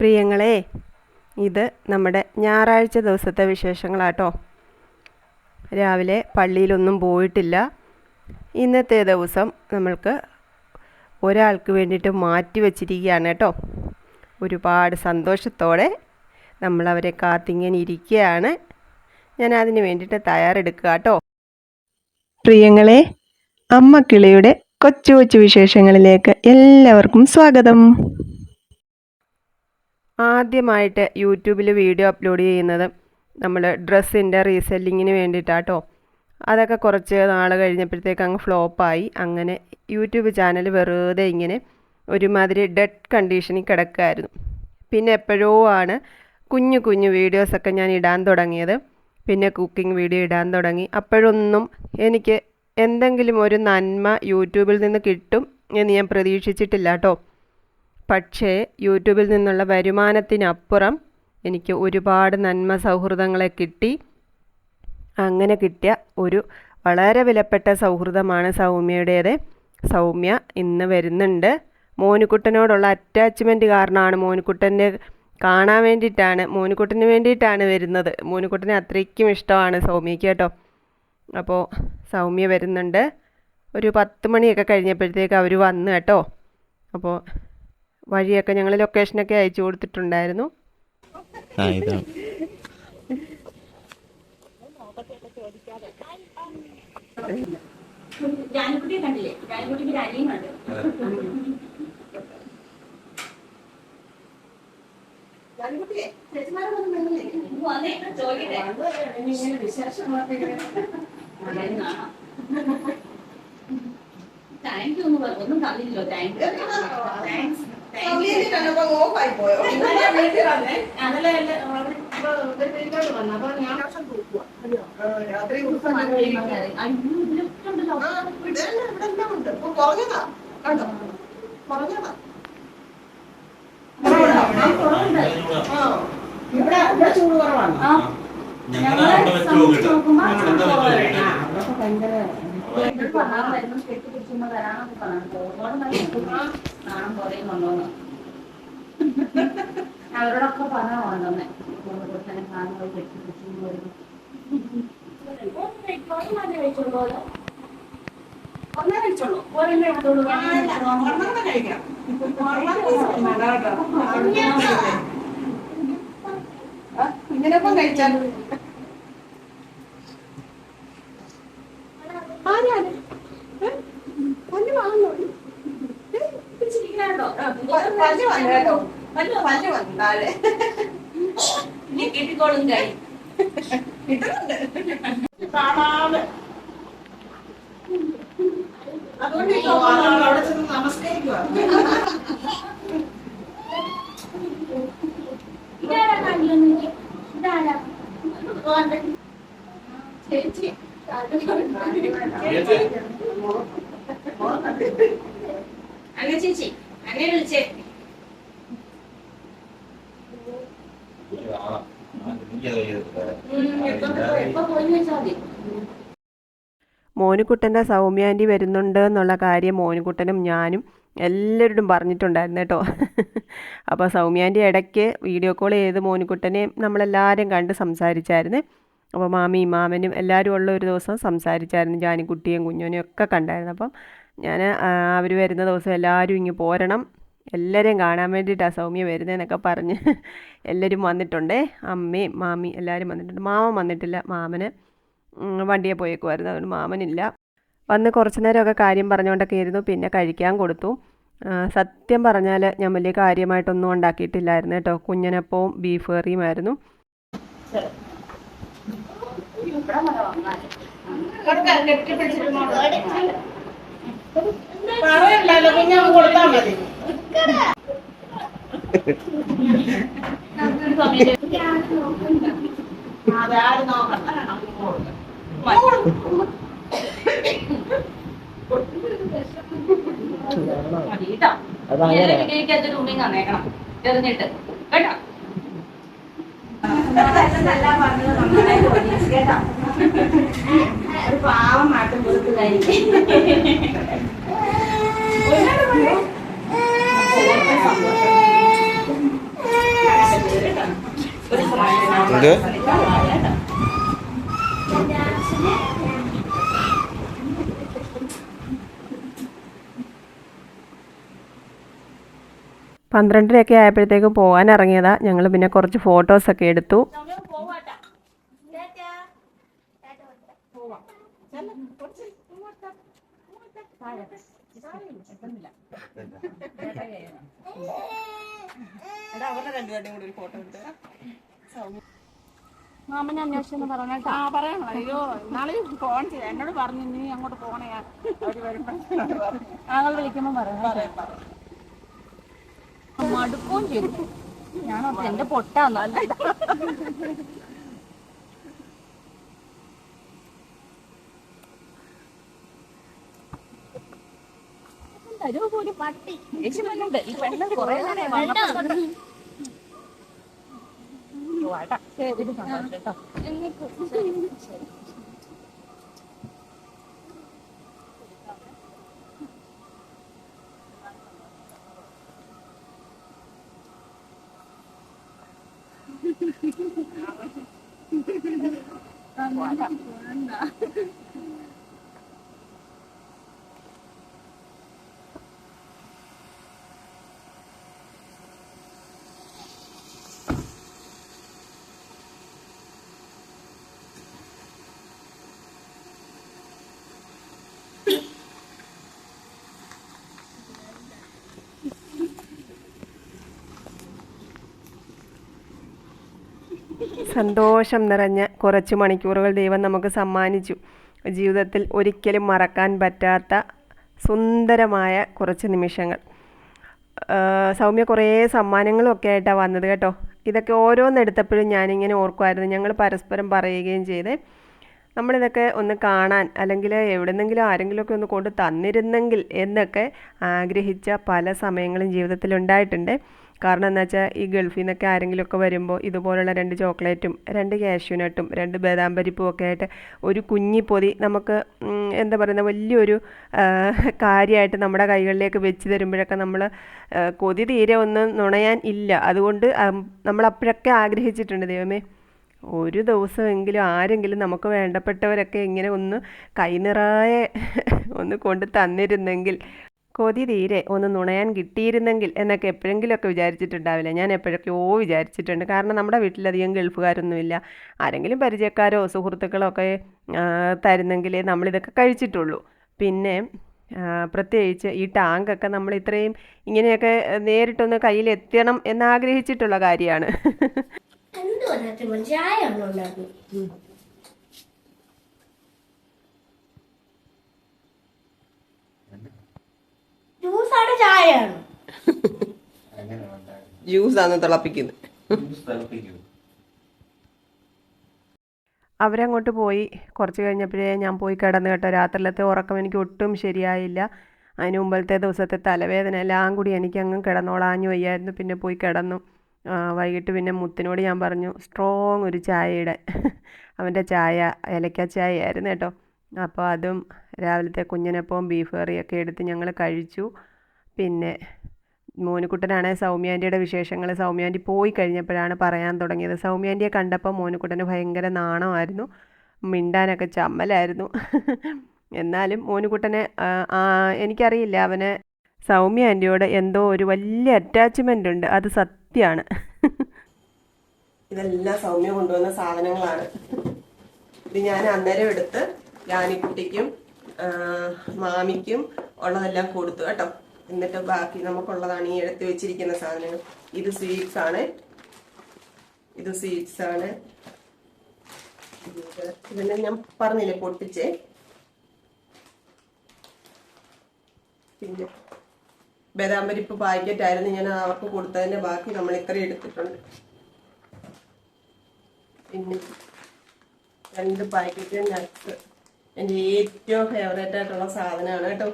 പ്രിയങ്ങളെ ഇത് നമ്മുടെ ഞായറാഴ്ച ദിവസത്തെ വിശേഷങ്ങളാട്ടോ. രാവിലെ പള്ളിയിലൊന്നും പോയിട്ടില്ല. ഇന്നത്തെ ദിവസം നമ്മൾക്ക് ഒരാൾക്ക് വേണ്ടിയിട്ട് മാറ്റി വച്ചിരിക്കുകയാണ് കേട്ടോ. ഒരുപാട് സന്തോഷത്തോടെ നമ്മളവരെ കാത്തിങ്ങനെ ഇരിക്കുകയാണ്. ഞാൻ അതിന് വേണ്ടിയിട്ട് തയ്യാറെടുക്കുക കേട്ടോ. പ്രിയങ്ങളെ അമ്മക്കിളിയുടെ കൊച്ചു കൊച്ചു വിശേഷങ്ങളിലേക്ക് എല്ലാവർക്കും സ്വാഗതം. ആദ്യമായിട്ട് യൂട്യൂബിൽ വീഡിയോ അപ്ലോഡ് ചെയ്യുന്നത് നമ്മൾ ഡ്രസ്സിന്റെ റീസെല്ലിങ്ങിന് വേണ്ടിയിട്ടാട്ടോ അതൊക്കെ കുറച്ച് നാൾ കഴിഞ്ഞപ്പോഴത്തേക്ക് അങ്ങ് ഫ്ലോപ്പായി. അങ്ങനെ യൂട്യൂബ് ചാനൽ വെറുതെ ഇങ്ങനെ ഒരുമാതിരി ഡെഡ് കണ്ടീഷനിൽ കിടക്കുമായിരുന്നു പിന്നെ എപ്പോഴോ ആണ് കുഞ്ഞു കുഞ്ഞു വീഡിയോസൊക്കെ ഞാൻ ഇടാൻ തുടങ്ങിയത്. പിന്നെ കുക്കിംഗ് വീഡിയോ ഇടാൻ തുടങ്ങി. അപ്പോഴൊന്നും എനിക്ക് എന്തെങ്കിലും ഒരു നന്മ യൂട്യൂബിൽ നിന്ന് കിട്ടും എന്ന് ഞാൻ പ്രതീക്ഷിച്ചിട്ടില്ല കേട്ടോ പക്ഷേ യൂട്യൂബിൽ നിന്നുള്ള വരുമാനത്തിനപ്പുറം എനിക്ക് ഒരുപാട് നന്മ സൗഹൃദങ്ങളെ കിട്ടി. അങ്ങനെ കിട്ടിയ ഒരു വളരെ വിലപ്പെട്ട സൗഹൃദമാണ് സൗമ്യയുടേത്. സൗമ്യ ഇന്ന് വരുന്നുണ്ട്. മോനുക്കുട്ടനോടുള്ള അറ്റാച്ച്മെന്റ് കാരണമാണ് മോനുക്കുട്ടന്റെ കാണാൻ വേണ്ടിയിട്ടാണ് മോനുക്കുട്ടന് വേണ്ടിയിട്ടാണ് വരുന്നത്. മോനുക്കുട്ടനെ അത്രയ്ക്കും ഇഷ്ടമാണ് സൗമ്യയ്ക്ക് കേട്ടോ. അപ്പോൾ സൗമ്യ വരുന്നുണ്ട്. ഒരു പത്ത് മണിയൊക്കെ കഴിഞ്ഞപ്പോഴത്തേക്ക് അവർ വന്നു കേട്ടോ. അപ്പോൾ വഴിയൊക്കെ ഞങ്ങൾ ലൊക്കേഷനൊക്കെ അയച്ചു കൊടുത്തിട്ടുണ്ടായിരുന്നു. താങ്ക് യു ഒന്നും ഒന്നും തന്നില്ലല്ലോ. താങ്ക് യു താങ്ക്സ് ഉണ്ടല്ലോ. ആ ഞങ്ങളെ അവിടെ വെച്ച് നോക്കിട്ട് നോക്കുമ്പോ ഞങ്ങളുടെ അവരോടൊക്കെ പറഞ്ഞാ ഇങ്ങനെപ്പം കഴിച്ചാൽ ആരാണ്? പല്ല് വാങ്ങുന്നു? പല്ല് വന്നു കേട്ടോ പല്ല് വന്നു താഴെ. ഇനി കിട്ടിക്കോളും കൈ കിട്ടുന്നുണ്ട്. കാണാതെ. അതുകൊണ്ട് അവിടെ ചെന്ന് നമസ്കരിക്കുക ഇതാരാ ഇതാരാ? ചേച്ചി. അന്ന ചേച്ചി അങ്ങനെ വിളിച്ചേ. മോനുകുട്ടന്റെ പോയി വെച്ചാൽ മതി. മോനുക്കുട്ടന്റെ സൗമ്യാന്റി വരുന്നുണ്ട് എന്നുള്ള കാര്യം മോനുകുട്ടനും ഞാനും എല്ലാവരോടും പറഞ്ഞിട്ടുണ്ടായിരുന്നു കേട്ടോ. അപ്പോൾ സൗമ്യാന്റെ ഇടയ്ക്ക് വീഡിയോ കോൾ ചെയ്ത് മോനുകുട്ടനെയും നമ്മളെല്ലാവരും കണ്ട് സംസാരിച്ചായിരുന്നു. അപ്പോൾ മാമിയും മാമനും എല്ലാവരും ഉള്ള ഒരു ദിവസം സംസാരിച്ചായിരുന്നു. ജാനിക്കുട്ടിയും കുഞ്ഞുനെയും ഒക്കെ കണ്ടായിരുന്നു. അപ്പം ഞാൻ അവർ വരുന്ന ദിവസം എല്ലാവരും ഇങ്ങ് പോരണം. എല്ലാവരെയും കാണാൻ വേണ്ടിയിട്ടാണ് സൗമ്യ വരുന്നതെന്നൊക്കെ പറഞ്ഞ് എല്ലാവരും വന്നിട്ടുണ്ട്. അമ്മയും മാമി എല്ലാവരും വന്നിട്ടുണ്ട്. മാമൻ വന്നിട്ടില്ല. മാമന് വണ്ടിയെ പോയേക്കുമായിരുന്നു അതുകൊണ്ട് മാമനില്ല. വന്ന് കുറച്ച് നേരമൊക്കെ കാര്യം പറഞ്ഞുകൊണ്ടൊക്കെ ഇരുന്നു. പിന്നെ കഴിക്കാൻ കൊടുത്തു. സത്യം പറഞ്ഞാൽ ഞാൻ വലിയ കാര്യമായിട്ടൊന്നും ഉണ്ടാക്കിയിട്ടില്ലായിരുന്നു കേട്ടോ. കുഞ്ഞനപ്പവും ബീഫ് കറിയുമായിരുന്നു. മതി കേട്ടോ വീഡിയോയ്ക്കകത്ത് ഉമ്മയും തന്നേക്കണം. എറിഞ്ഞിട്ട്. കേട്ടോ? ഒരു പാവം മാട്ടം കൊടുത്തതായിരിക്കും സന്തോഷം. പന്ത്രണ്ടരയൊക്കെ ആയപ്പോഴത്തേക്ക് പോകാൻ ഇറങ്ങിയതാ ഞങ്ങൾ പിന്നെ കുറച്ച് ഫോട്ടോസൊക്കെ എടുത്തു. മാമനെ അന്വേഷിച്ചെന്ന് പറഞ്ഞേട്ടാ ആ പറയണം. അയ്യോ നാളെ ഫോൺ ചെയ്യാം എന്നോട് പറഞ്ഞു നീ അങ്ങോട്ട് പോകണേ അവർ വരുമ്പോ ആളുകൾ വിളിക്കുമ്പോ പറയാം മടുക്കുകയും ചെയ്തു ഓർത്തു, എന്റെ പൊട്ടാന്നല്ല തരുമോ പോലും പട്ടി ദേഷ്യം ഈ പെണ്ണ് കുറെ നേരം. ശരി കേട്ടോ സന്തോഷം നിറഞ്ഞ കുറച്ച് മണിക്കൂറുകൾ ദൈവം നമുക്ക് സമ്മാനിച്ചു. ജീവിതത്തിൽ ഒരിക്കലും മറക്കാൻ പറ്റാത്ത സുന്ദരമായ കുറച്ച് നിമിഷങ്ങൾ. സൗമ്യ കുറേ സമ്മാനങ്ങളൊക്കെ ആയിട്ടാണ് വന്നത് കേട്ടോ. ഇതൊക്കെ ഓരോന്നെടുത്തപ്പോഴും ഞാനിങ്ങനെ ഓർക്കുമായിരുന്നു ഞങ്ങൾ പരസ്പരം പറയുകയും ചെയ്തേ നമ്മളിതൊക്കെ ഒന്ന് കാണാൻ അല്ലെങ്കിൽ എവിടെന്നെങ്കിലും ആരെങ്കിലുമൊക്കെ ഒന്ന് കൊണ്ട് തന്നിരുന്നെങ്കിൽ എന്നൊക്കെ ആഗ്രഹിച്ച പല സമയങ്ങളും ജീവിതത്തിൽ ഉണ്ടായിട്ടുണ്ട് കാരണം എന്താ വെച്ചാൽ ഈ ഗൾഫിൽ നിന്നൊക്കെ ആരെങ്കിലുമൊക്കെ വരുമ്പോൾ ഇതുപോലുള്ള രണ്ട് ചോക്ലേറ്റും രണ്ട് കാഷ്യൂനട്ടും രണ്ട് ബദാം പരിപ്പും ഒക്കെ ആയിട്ട് ഒരു കുഞ്ഞി പൊതി നമുക്ക് എന്താ പറയുന്ന വലിയൊരു കാര്യമായിട്ട് നമ്മുടെ കൈകളിലേക്ക് വെച്ച് തരുമ്പോഴൊക്കെ നമ്മൾ കൊതി തീരെ ഒന്നും നുണയാൻ ഇല്ല. അതുകൊണ്ട് നമ്മൾ അപ്പോഴൊക്കെ ആഗ്രഹിച്ചിട്ടുണ്ട് ദൈവമേ ഒരു ദിവസമെങ്കിലും ആരെങ്കിലും നമുക്ക് വേണ്ടപ്പെട്ടവരൊക്കെ ഇങ്ങനെ ഒന്ന് കൈനിറായെ ഒന്ന് കൊണ്ട് തന്നിരുന്നെങ്കിൽ കൊതി തീരെ ഒന്ന് നുണയാൻ കിട്ടിയിരുന്നെങ്കിൽ എന്നൊക്കെ എപ്പോഴെങ്കിലുമൊക്കെ വിചാരിച്ചിട്ടുണ്ടാവില്ല? ഞാൻ എപ്പോഴൊക്കെയോ വിചാരിച്ചിട്ടുണ്ട്. കാരണം നമ്മുടെ വീട്ടിലധികം ഗൾഫുകാരൊന്നുമില്ല. ആരെങ്കിലും പരിചയക്കാരോ സുഹൃത്തുക്കളോ ഒക്കെ തരുന്നെങ്കിലേ നമ്മളിതൊക്കെ കഴിച്ചിട്ടുള്ളൂ. പിന്നെ പ്രത്യേകിച്ച് ഈ ടാങ്കൊക്കെ നമ്മൾ ഇത്രയും ഇങ്ങനെയൊക്കെ നേരിട്ടൊന്ന് കയ്യിൽ എത്തണം എന്നാഗ്രഹിച്ചിട്ടുള്ള കാര്യമാണ് എന്തോ സത്യം ചായ ഒന്നും ഉണ്ടാക്കും ജ്യൂസാണ് ചായയാണ്. ജ്യൂസാണ് തിളപ്പിക്കുന്നത്. അവരങ്ങോട്ട് പോയി. കുറച്ച് കഴിഞ്ഞപ്പോഴേ ഞാൻ പോയി കിടന്നു കേട്ടോ. രാത്രിയിലത്തെ ഉറക്കം എനിക്ക് ഒട്ടും ശരിയായില്ല. അതിന് മുമ്പത്തെ ദിവസത്തെ തലവേദന എല്ലാം കൂടി എനിക്ക് അങ്ങ് കിടന്നോളാഞ്ഞു വയ്യായിരുന്നു. പിന്നെ പോയി കിടന്നു. വൈകിട്ട് പിന്നെ മുത്തിനോട് ഞാൻ പറഞ്ഞു സ്ട്രോങ് ഒരു ചായയുടെ. അവന്റെ ചായ ഏലക്ക ചായ ആയിരുന്നു കേട്ടോ. അപ്പോൾ അതും രാവിലത്തെ കുഞ്ഞിനപ്പവും ബീഫ് കറിയൊക്കെ എടുത്ത് ഞങ്ങൾ കഴിച്ചു. പിന്നെ മോനുക്കുട്ടനാണ് സൗമ്യാന്റിയുടെ വിശേഷങ്ങൾ. സൗമ്യാന്റി പോയി കഴിഞ്ഞപ്പോഴാണ് പറയാൻ തുടങ്ങിയത്. സൗമ്യാന്റിയെ കണ്ടപ്പോൾ മോനുക്കുട്ടന് ഭയങ്കര നാണമായിരുന്നു. മിണ്ടാനൊക്കെ ചമ്മലായിരുന്നു. എന്നാലും മോനുക്കുട്ടനെ എനിക്കറിയില്ല അവന് സൗമ്യ ആന്റിയോട് എന്തോ ഒരു വലിയ അറ്റാച്ച്മെന്റ് ഉണ്ട്. അത് സത്യമാണ് ഇതെല്ലാം സൗമ്യ കൊണ്ടുവന്ന സാധനങ്ങളാണ്. ഇത് ഞാൻ അന്നേരം എടുത്ത് ജാനിക്കുട്ടിക്കും ആ, മാമിക്കും ഉള്ളതെല്ലാം കൊടുത്തു കേട്ടോ. എന്നിട്ട് ബാക്കി നമുക്കുള്ളതാണ് ഈ എടുത്ത് വെച്ചിരിക്കുന്ന സാധനങ്ങൾ ഇത് സ്വീറ്റ്സ് ആണ്. ഇത് സ്വീറ്റ്സ് ആണ്. ഇത് ഇതെല്ലാം ഞാൻ പറഞ്ഞില്ലേ പൊട്ടിച്ചേ? പിന്നെ ബദാം പരിപ്പ് പാക്കറ്റ് ആയിരുന്നു ഞാൻ അവർക്ക് കൊടുത്തതിന്റെ ബാക്കി നമ്മൾ ഇത്രയും എടുത്തിട്ടുണ്ട്. പിന്നെ രണ്ട് പാക്കറ്റ് നട്ട്സ്. എന്റെ ഏറ്റവും ഫേവറേറ്റ് ആയിട്ടുള്ള സാധനമാണ് കേട്ടോ.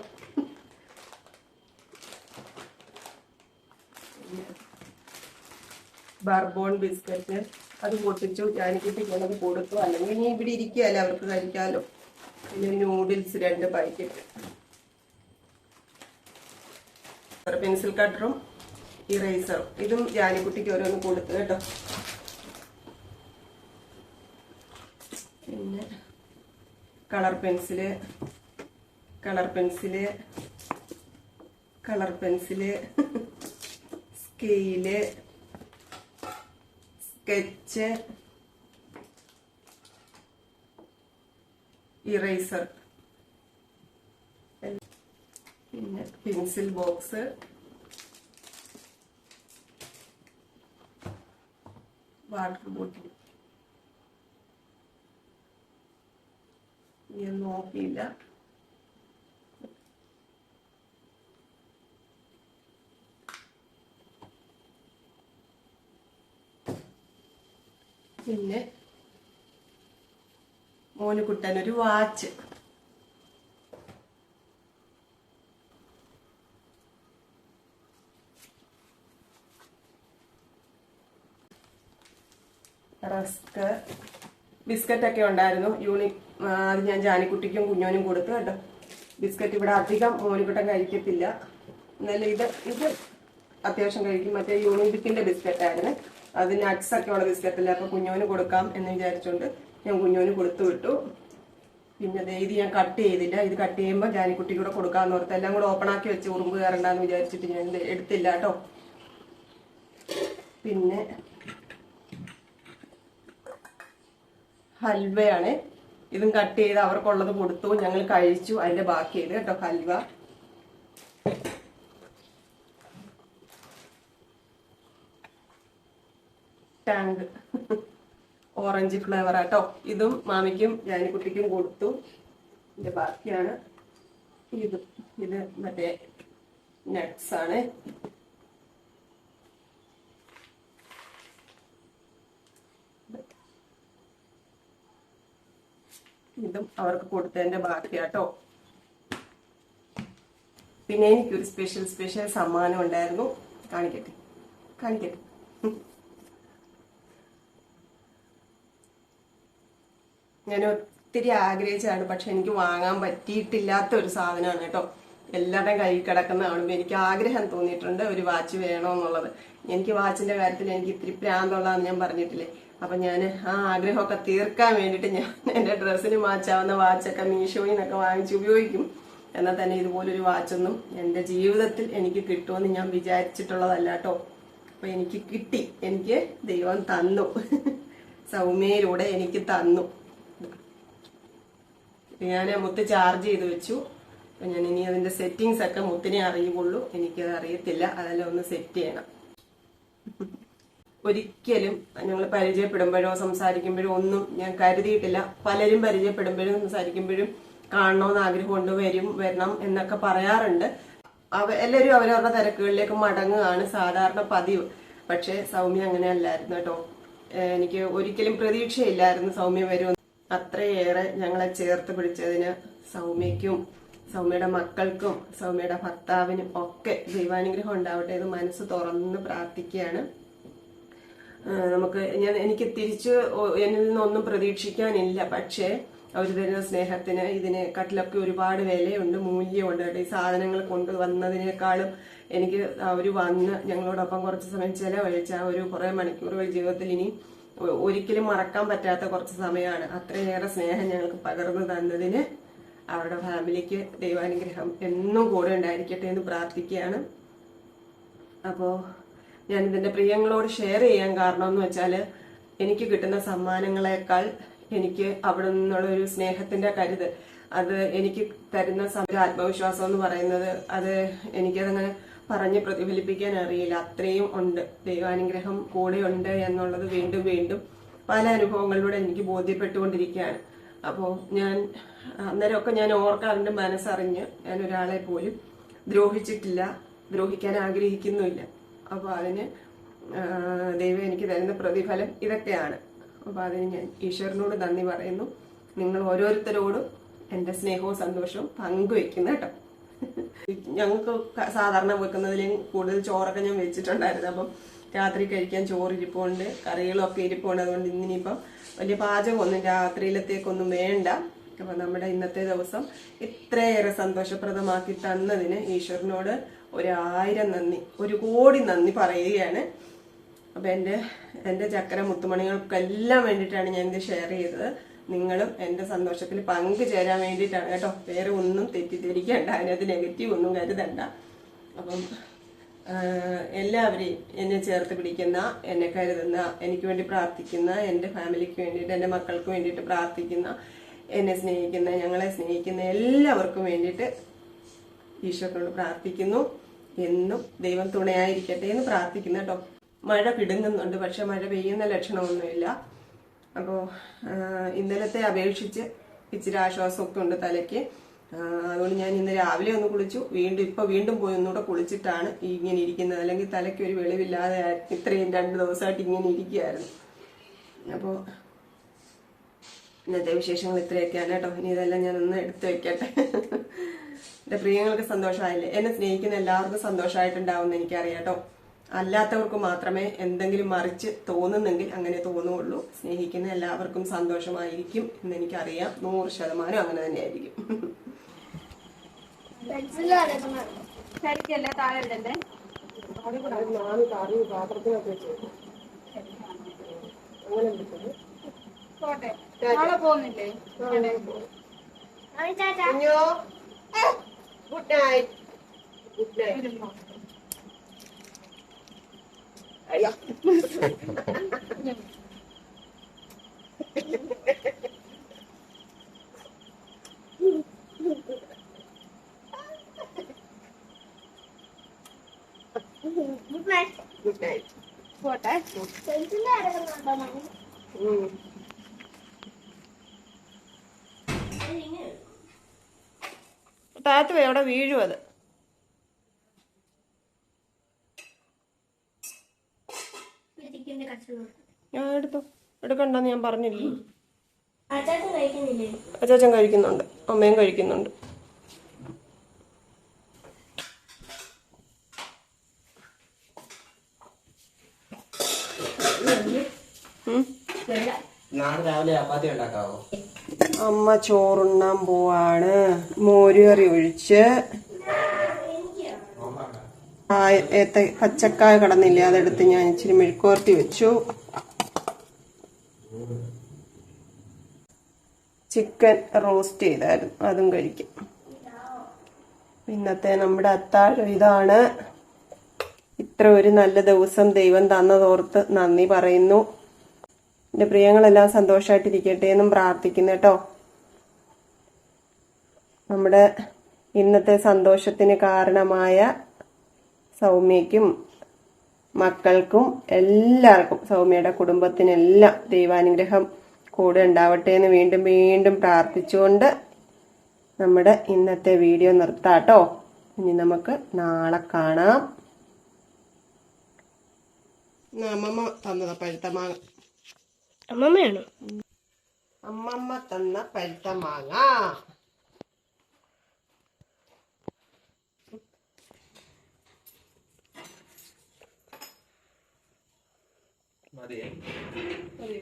Bourbon biscuit. അത് പൊട്ടിച്ചു. ഞാനിക്കിട്ടിക്കുന്നത് കൊടുത്തു. അല്ലെങ്കിൽ ഇനി ഇവിടെ ഇരിക്കുകയല്ലേ അവർക്ക് കഴിക്കാമല്ലോ. പിന്നെ നൂഡിൽസ് രണ്ട് പാക്കറ്റ് പെൻസിൽ കട്ടറും ഇറേസറും ഇതും ജാനിക്കുട്ടിക്ക് ഓരോന്ന് കൊടുത്തു കേട്ടോ. പിന്നെ colour pencil colour pencil colour pencil scale sketch eraser. പിന്നെ പെൻസിൽ ബോക്സ്. Water bottle. ഞാൻ നോക്കിയില്ല പിന്നെ മോന് കുട്ടനൊരു വാച്ച് റസ്ക്. ബിസ്ക്കറ്റ് ഒക്കെ ഉണ്ടായിരുന്നു. യൂണി ആ, അത് ഞാൻ ജാനിക്കുട്ടിക്കും കുഞ്ഞോനും കൊടുത്തു കേട്ടോ. ബിസ്ക്കറ്റ് ഇവിടെ അധികം മോനിക്കുട്ടൻ കഴിക്കത്തില്ല. എന്നാലും ഇത് ഇത് അത്യാവശ്യം കഴിക്കും. മറ്റേ യൂണിബിക്കിന്റെ ബിസ്ക്കറ്റായിരുന്നു അത് നട്ട്സ് ഒക്കെ ഉള്ള ബിസ്ക്കറ്റ് അല്ലേ അപ്പൊ കുഞ്ഞോന് കൊടുക്കാം എന്ന് വിചാരിച്ചുകൊണ്ട് ഞാൻ കുഞ്ഞോന് കൊടുത്തു വിട്ടു. പിന്നെ ഇത് ഞാൻ കട്ട് ചെയ്തില്ല. ഇത് കട്ട് ചെയ്യുമ്പോൾ ജാനിക്കുട്ടി കൂടെ കൊടുക്കാന്ന് ഓർത്ത് എല്ലാം കൂടെ ഓപ്പൺ ആക്കി വെച്ച് ഉറുമ്പ് കയറണ്ടെന്ന് വിചാരിച്ചിട്ട് ഞാൻ എടുത്തില്ല കേട്ടോ. പിന്നെ ഹൽവയാണ്. ഇതും കട്ട് ചെയ്ത് അവർക്കുള്ളത് കൊടുത്തു. ഞങ്ങൾ കഴിച്ചു. അതിന്റെ ബാക്കി ചെയ്ത് കേട്ടോ ഹൽവ. ടാങ്ക് ഓറഞ്ച് ഫ്ലേവർ ആട്ടോ ഇതും മാമിക്കും ജാനിക്കുട്ടിക്കും കൊടുത്തു. ഇതിന്റെ ബാക്കിയാണ്. ഇത് ഇത് മറ്റേ നട്ട്സ് ആണ്. ഇതും അവർക്ക് കൊടുത്തതിന്റെ ബാക്കിയാട്ടോ. പിന്നെ എനിക്കൊരു സ്പെഷ്യൽ സ്പെഷ്യൽ സമ്മാനം ഉണ്ടായിരുന്നു. കാണിക്കട്ടെ? കാണിക്കട്ടെ? ഞാൻ ഒത്തിരി ആഗ്രഹിച്ചതാണ് പക്ഷെ എനിക്ക് വാങ്ങാൻ പറ്റിയിട്ടില്ലാത്ത ഒരു സാധനമാണ് കേട്ടോ. എല്ലാവരുടെയും കയ്യിൽ കിടക്കുന്ന കാണുമ്പോൾ എനിക്ക് ആഗ്രഹം തോന്നിയിട്ടുണ്ട് ഒരു വാച്ച് വേണമെന്നുള്ളത് എനിക്ക് വാച്ചിന്റെ കാര്യത്തിൽ എനിക്ക് ഇത്തിരി പ്രാന്തുള്ളതെന്ന് ഞാൻ പറഞ്ഞിട്ടില്ലേ? അപ്പൊ ഞാൻ ആ ആഗ്രഹമൊക്കെ തീർക്കാൻ വേണ്ടിയിട്ട് ഞാൻ എന്റെ ഡ്രസ്സിന് മാച്ചാവുന്ന വാച്ചൊക്കെ മീഷോയിൽ നിന്നൊക്കെ വാങ്ങിച്ച് ഉപയോഗിക്കും. എന്നാൽ തന്നെ ഇതുപോലൊരു വാച്ചൊന്നും എന്റെ ജീവിതത്തിൽ എനിക്ക് കിട്ടുമെന്ന് ഞാൻ വിചാരിച്ചിട്ടുള്ളതല്ല കേട്ടോ. അപ്പൊ എനിക്ക് കിട്ടി. എനിക്ക് ദൈവം തന്നു. സൗമ്യയിലൂടെ എനിക്ക് തന്നു. ഞാൻ മുത്ത് ചാർജ് ചെയ്ത് വെച്ചു. അപ്പൊ ഞാൻ ഇനി അതിന്റെ സെറ്റിങ്സ് ഒക്കെ മുത്തിനെ അറിയുള്ളൂ എനിക്കത് അറിയത്തില്ല. അതെല്ലാം ഒന്ന് സെറ്റ് ചെയ്യണം. ഒരിക്കലും ഞങ്ങൾ പരിചയപ്പെടുമ്പോഴോ സംസാരിക്കുമ്പോഴോ ഒന്നും ഞാൻ കരുതിയിട്ടില്ല. പലരും പരിചയപ്പെടുമ്പോഴും സംസാരിക്കുമ്പോഴും കാണണമെന്ന് ആഗ്രഹമുണ്ട് വരും വരണം എന്നൊക്കെ പറയാറുണ്ട്. അവ എല്ലാവരും അവരവരുടെ തിരക്കുകളിലേക്ക് മടങ്ങുകയാണ് സാധാരണ പതിവ്. പക്ഷേ സൗമ്യ അങ്ങനെ അല്ലായിരുന്നു കേട്ടോ എനിക്ക് ഒരിക്കലും പ്രതീക്ഷയില്ലായിരുന്നു സൗമ്യ വരും. അത്രയേറെ ഞങ്ങളെ ചേർത്ത് പിടിച്ചതിന് സൗമ്യയ്ക്കും സൗമ്യയുടെ മക്കൾക്കും സൗമ്യയുടെ ഭർത്താവിനും ഒക്കെ ദൈവാനുഗ്രഹം ഉണ്ടാവട്ടെ എന്ന് മനസ്സ് തുറന്ന് പ്രാർത്ഥിക്കുകയാണ്. നമുക്ക് ഞാൻ എനിക്ക് തിരിച്ച് എന്നിൽ നിന്നൊന്നും പ്രതീക്ഷിക്കാനില്ല. പക്ഷേ അവർ തരുന്ന സ്നേഹത്തിന് ഇതിന് കട്ടിലൊക്കെ ഒരുപാട് വിലയുണ്ട് മൂല്യമുണ്ട്. കേട്ടോ ഈ സാധനങ്ങൾ കൊണ്ടുവന്നതിനേക്കാളും എനിക്ക് അവർ വന്ന് ഞങ്ങളോടൊപ്പം കുറച്ച് സമയം ചെലവഴിച്ച ആ ഒരു കുറെ മണിക്കൂറുകൾ ജീവിതത്തിൽ ഇനി ഒരിക്കലും മറക്കാൻ പറ്റാത്ത കുറച്ച് സമയമാണ്. അത്രയേറെ സ്നേഹം ഞങ്ങൾക്ക് പകർന്നു തന്നതിന് അവരുടെ ഫാമിലിക്ക് ദൈവാനുഗ്രഹം എന്നും കൂടെ ഉണ്ടായിരിക്കട്ടെ എന്ന് പ്രാർത്ഥിക്കുകയാണ്. അപ്പോൾ ഞാൻ ഇതിന്റെ പ്രിയങ്ങളോട് ഷെയർ ചെയ്യാൻ കാരണം എന്ന് വെച്ചാൽ എനിക്ക് കിട്ടുന്ന സമ്മാനങ്ങളെക്കാൾ എനിക്ക് അവിടെ നിന്നുള്ള ഒരു സ്നേഹത്തിന്റെ കരുത്. അത് എനിക്ക് തരുന്ന ആത്മവിശ്വാസം എന്ന് പറയുന്നത് അത് എനിക്കതങ്ങനെ പറഞ്ഞ് പ്രതിഫലിപ്പിക്കാൻ അറിയില്ല. അത്രയും ഉണ്ട്. ദൈവാനുഗ്രഹം കൂടെ ഉണ്ട് എന്നുള്ളത് വീണ്ടും വീണ്ടും പല അനുഭവങ്ങളിലൂടെ എനിക്ക് ബോധ്യപ്പെട്ടുകൊണ്ടിരിക്കുകയാണ്. അപ്പോൾ ഞാൻ അന്നേരമൊക്കെ ഞാൻ ഓർക്കാറുണ്ട് മനസ്സറിഞ്ഞ്. ഞാൻ ഒരാളെ പോലും ദ്രോഹിച്ചിട്ടില്ല. ദ്രോഹിക്കാൻ ആഗ്രഹിക്കുന്നുമില്ല. അപ്പോൾ അതിന് ദൈവം എനിക്ക് തരുന്ന പ്രതിഫലം ഇതൊക്കെയാണ്. അപ്പോൾ അതിന് ഞാൻ ഈശ്വരനോട് നന്ദി പറയുന്നു. നിങ്ങൾ ഓരോരുത്തരോടും എന്റെ സ്നേഹവും സന്തോഷവും പങ്കുവെക്കുന്നു കേട്ടോ. ഞങ്ങൾക്ക് സാധാരണ വെക്കുന്നതിലും കൂടുതൽ ചോറൊക്കെ ഞാൻ വെച്ചിട്ടുണ്ടായിരുന്നു. അപ്പം രാത്രി കഴിക്കാൻ ചോറ് ഇരിപ്പുണ്ട് കറികളൊക്കെ ഇരിപ്പുണ്ട്. അതുകൊണ്ട് ഇന്നിനിപ്പം വലിയ പാചകമൊന്നും രാത്രിയിലത്തേക്കൊന്നും വേണ്ട. അപ്പൊ നമ്മുടെ ഇന്നത്തെ ദിവസം ഇത്രയേറെ സന്തോഷപ്രദമാക്കി തന്നതിന് ഈശ്വരനോട് ഒരു ആയിരം നന്ദി ഒരു കോടി നന്ദി പറയുകയാണ്. അപ്പൊ എന്റെ എന്റെ ചക്കര മുത്തുമണികൾക്കെല്ലാം വേണ്ടിയിട്ടാണ് ഞാൻ ഇത് ഷെയർ ചെയ്തത്. നിങ്ങളും എന്റെ സന്തോഷത്തിൽ പങ്കുചേരാൻ വേണ്ടിയിട്ടാണ് കേട്ടോ. വേറെ ഒന്നും തെറ്റിദ്ധരിക്കേണ്ട അതിനകത്ത് നെഗറ്റീവ് ഒന്നും കരുതണ്ട. അപ്പം എല്ലാവരെയും എന്നെ ചേർത്ത് പിടിക്കുന്ന എന്നെ കരുതുന്ന എനിക്ക് വേണ്ടി പ്രാർത്ഥിക്കുന്ന എന്റെ ഫാമിലിക്ക് വേണ്ടിയിട്ട് എന്റെ മക്കൾക്ക് വേണ്ടിയിട്ട് പ്രാർത്ഥിക്കുന്ന എന്നെ സ്നേഹിക്കുന്ന ഞങ്ങളെ സ്നേഹിക്കുന്ന എല്ലാവർക്കും വേണ്ടിയിട്ട് ഈശോക്കോട് പ്രാർത്ഥിക്കുന്നു. എന്നും ദൈവം തുണയായിരിക്കട്ടെ എന്ന് പ്രാർത്ഥിക്കുന്നു കേട്ടോ. മഴ പിടുങ്ങുന്നുണ്ട് പക്ഷെ മഴ പെയ്യുന്ന ലക്ഷണമൊന്നുമില്ല. അപ്പോൾ ഇന്നലത്തെ അപേക്ഷിച്ച് ഇച്ചിരി ആശ്വാസമൊക്കെ ഉണ്ട് തലയ്ക്ക്. അതുകൊണ്ട് ഞാൻ ഇന്ന് രാവിലെ ഒന്ന് കുളിച്ചു. വീണ്ടും ഇപ്പൊ വീണ്ടും പോയി ഒന്നുകൂടെ കുളിച്ചിട്ടാണ് ഇങ്ങനെ ഇരിക്കുന്നത്. അല്ലെങ്കിൽ തലയ്ക്ക് ഒരു വെളിവില്ലാതെ ഇത്രയും രണ്ട് ദിവസമായിട്ട് ഇങ്ങനെ ഇരിക്കുകയായിരുന്നു. അപ്പോൾ ഇന്നത്തെ വിശേഷങ്ങൾ ഇത്രയൊക്കെയാണ് കേട്ടോ. ഇനി ഇതെല്ലാം ഞാൻ ഒന്ന് എടുത്തു വെക്കട്ടെ. എന്റെ പ്രിയങ്ങൾക്ക് സന്തോഷമായില്ലേ? എന്നെ സ്നേഹിക്കുന്ന എല്ലാവർക്കും സന്തോഷമായിട്ടുണ്ടാവും എന്ന് എനിക്കറിയാം കേട്ടോ. അല്ലാത്തവർക്ക് മാത്രമേ എന്തെങ്കിലും മറിച്ച് തോന്നുന്നെങ്കിൽ അങ്ങനെ തോന്നുകയുള്ളൂ. സ്നേഹിക്കുന്ന എല്ലാവർക്കും സന്തോഷമായിരിക്കും എന്ന് എനിക്കറിയാം. നൂറ് ശതമാനം അങ്ങനെ തന്നെയായിരിക്കും. ശരിക്കല്ലേ താഴെ ഇടണ്ടേ പോട്ടെ നാളെ പോകുന്നില്ലേ കുഞ്ഞോ ഗുഡ് നൈറ്റ് ഗുഡ് നൈറ്റ് അയ്യോ ഗുഡ് നൈറ്റ് പോട്ടെ താത്ത് പോയി അവിടെ വീഴും അത്. ഞാൻ എടുത്തു? എടുക്കണ്ടെന്ന് ഞാൻ പറഞ്ഞില്ലേ? അച്ചാച്ചൻ കഴിക്കുന്നുണ്ട്. അമ്മയും കഴിക്കുന്നുണ്ട്. ഉം. നാളെ രാവിലെ ചപ്പാത്തി ഉണ്ടാക്കാവോ? അമ്മ ചോറുണ്ണാൻ പോവാണ്. മോരുകറി ഒഴിച്ച്. പച്ചക്കായ കടന്നില്ല? അതെടുത്ത് ഞാൻ ഇച്ചിരി മെഴുക്കുവർത്തി വെച്ചു. ചിക്കൻ റോസ്റ്റ് ചെയ്തായിരുന്നു. അതും കഴിക്കും. ഇന്നത്തെ നമ്മുടെ അത്താഴം ഇതാണ്. ഇത്ര ഒരു നല്ല ദിവസം ദൈവം തന്നതോർത്ത് നന്ദി പറയുന്നു. എന്റെ പ്രിയങ്ങളെല്ലാം സന്തോഷമായിട്ടിരിക്കട്ടെ എന്നും പ്രാർത്ഥിക്കുന്നു കേട്ടോ. നമ്മുടെ ഇന്നത്തെ സന്തോഷത്തിന് കാരണമായ സൗമ്യയ്ക്കും മക്കൾക്കും എല്ലാവർക്കും സൗമ്യയുടെ കുടുംബത്തിനെല്ലാം ദൈവാനുഗ്രഹം കൂടെ ഉണ്ടാവട്ടെ എന്ന് വീണ്ടും വീണ്ടും പ്രാർത്ഥിച്ചുകൊണ്ട് നമ്മുടെ ഇന്നത്തെ വീഡിയോ നിർത്താട്ടോ. ഇനി നമുക്ക് നാളെ കാണാം. അമ്മമ്മ തന്നതാ പഴുത്ത മാങ്ങ. അമ്മമ്മയാണോ? അമ്മമ്മ തന്ന പഴുത്ത മാങ്ങ. മതിയേ മതി.